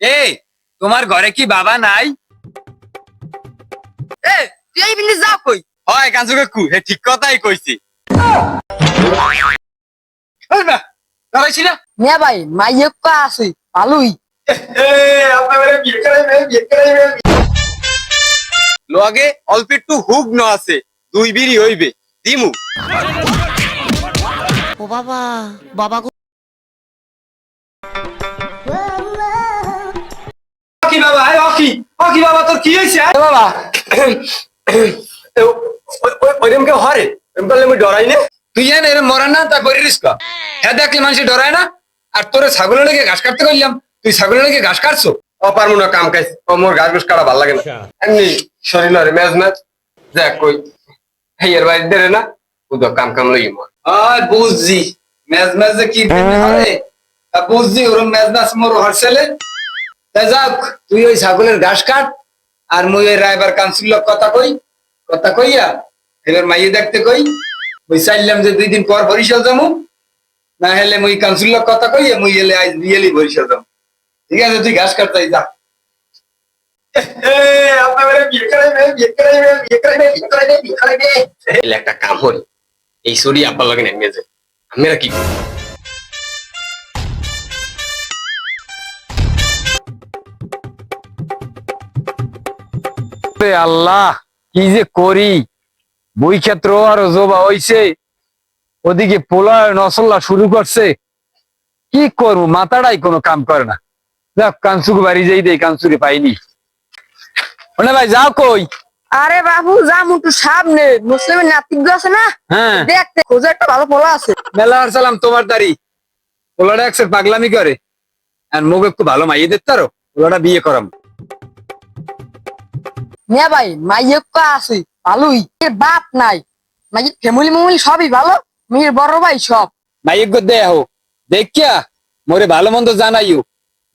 এই তোমার ঘরে কি বাবা নাই? এ তুই এই বিন্দু যা কই? হয় কাঞ্চু কাকু হে ঠিক কথাই কইছি। ওই না দাঁড়াইছি না মিয়া ভাই মাইয়ে আছে ভালোই লগে অল্প একটু হুক ন আছে দুই বিড়ি হইবে দিমু। ও বাবা বাবা বাবা আয় অকি অকি বাবা তোর কি হইছে এ বাবা। ওইরকম কেউ হরে এরকম করলে আমি ডরাই না। তুই জান এর মরা না তা করিস কা হ্যাঁ দেখলে মানুষ ডরায় না। আর তোরে ছাগলের লেগে ঘাস কাটতে কইলাম। তুই ছাগলের লেগে ঘাস কাটছো? ও পারব না কাম কাজ। ও মোর গাছ গুছ কাটা ভালো লাগে না। এমনি শরীর নরে মেজ ম্যাচ দেখ কই হেয়ার বাইর দেরে না উদক কাম কাম লই মোর। আয় বুঝছি। ম্যাচ যে কি হবে বুঝছি ওরম ম্যাচ ম্যাচ মোর হরসেলে। তা যাক তুই ওই ছাগলের ঘাস কাট আর মুই ওই রাইবার কাউন্সিল কথা কই কথা কইয়া এবার মাইয়ে দেখতে কই ওই চাইলাম যে দুই দিন পর বরিশাল যাব না হলে মুই কাউন্সিল কথা কইয়া মুই এলে আজ বিয়েলি বরিশাল যাব ঠিক আছে তুই ঘাস কাটতাই যা। একটা কাম হরি এই সরি আব্বার লাগে নেমে যায় আমরা কি করব? রে আল্লাহ কি যে করি? বই ক্ষেত্র আর জবা হইছে ওদিকে পোলা নসল্লা শুরু করছে। কি করব? মাথাটাই কোনো কাম করে না। যাক বাড়ি যাই দেই পাইনি। ওনে ভাই যাও কই? আরে বাবু যা মুটু সামনে। মুসলিমের নাতিজ্ঞ আছে না? হ্যাঁ। দেখতে খোঁজে একটা ভালো পোলা আছে। মেলা আর সালাম তোমার দাড়ি। পোলাটা একসে পাগলামি করে। আর মুখ একটু ভালো মাইয়ে দিতে পারো? পোলাটা বিয়ে করাম। মিয়া ভাই মাইয়ে কা আছে ভালোই। এর বাপ নাই। মাইয়ের ফ্যামিলি মামুলি সবই ভালো মেয়ের বড় ভাই সব। মাইক গো দে দেখিয়া মোরে ভালো মন্দ জানাইও।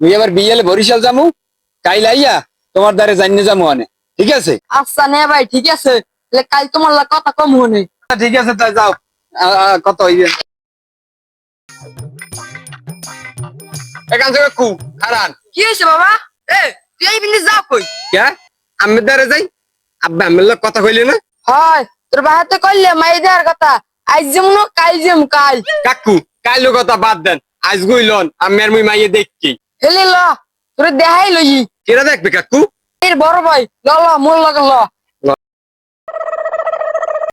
মুই এবার বিয়েলে বরিশাল যামু কাইল আইয়া তোমার দ্বারে জানিয়ে যামু অনে ঠিক আছে? আচ্ছা নে ভাই ঠিক আছে। কাল তোমার কথা কম হনে। ঠিক আছে তাই যাও। কত হইবে? এখান থেকে কু খারান। কি হয়েছে বাবা? এ তুই এই বিন্দু যা কই? কে আমি দ্বারা যাই। আব্বা লগে কথা কইলে না? হয় তোর বাহাতে কইলে মাই দেওয়ার কথা। আজ যেমন কাল যেম কাল। কাকু কাইলো কথা বাদ দেন। আজ গইলন আমি আর মুই মাইয়ে দেখছি। হেলে ল তোর দেখাই লই। কেরা দেখবে কাকু? এর বড় ভাই ল ল মোর লগে ল।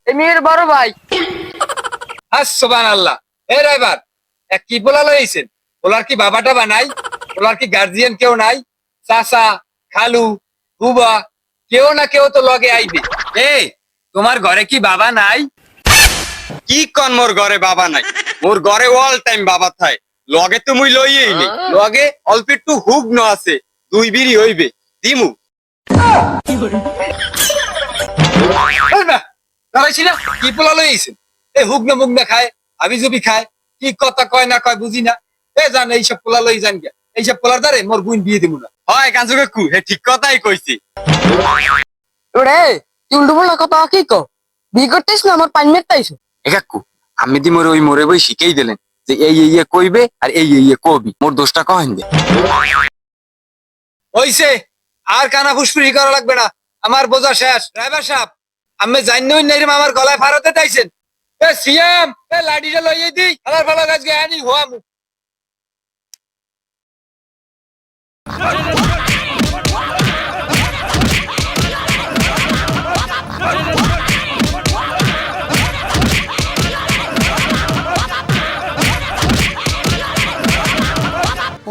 এই মেয়ের বড় ভাই। সুবান আল্লাহ এ এক কি বলা লইছেন ওলার কি বাবাটা বানাই ওলার কি গার্জিয়ান কেউ নাই? চাচা খালু বুবা কেউ না কেউ তো লগে আইবে। এ তোমার ঘরে কি বাবা নাই? কি কন মোর ঘরে বাবা নাই? মোর ঘরে অল টাইম বাবা থাই লগে তো মুই লইয়েই নি লগে? অল্প একটু হুক ন আছে। দুই বিড়ি হইবে। দিমু। না, দাঁড়াইছি না কি পোলা লইছেন এ হুক না মুখ না খায় আবি জবি খায়। কি কথা কয় না কয় বুঝি না। এ জান এইসব পোলা লই জান এইসব পোলার দ্বারে মোর বুন বিয়ে দিব না। হয় কাঞ্চু কাকু হে ঠিক কথাই কইছি। ওরে তুই উল্টো বলা কথা কি কো? বিয়ে করতেছ না আমার পানি মেরতাইছো? এ কাকু আমি দি মোরে ওই মোরে বই শিখেই দিলেন যে এই এই ইয়ে কইবে আর এই এই ইয়ে কবি। মোর দোষটা কহেন দে। হইছে আর কানা ফুসফুসি করা লাগবে না। আমার বোঝা শেষ। ড্রাইভার সাহেব আমি জানি নাই রে আমার গলায় ফারতে চাইছেন। এ সিএম এ লাঠিটা লইয়ে দি আলার ভালো গাছ গে আনি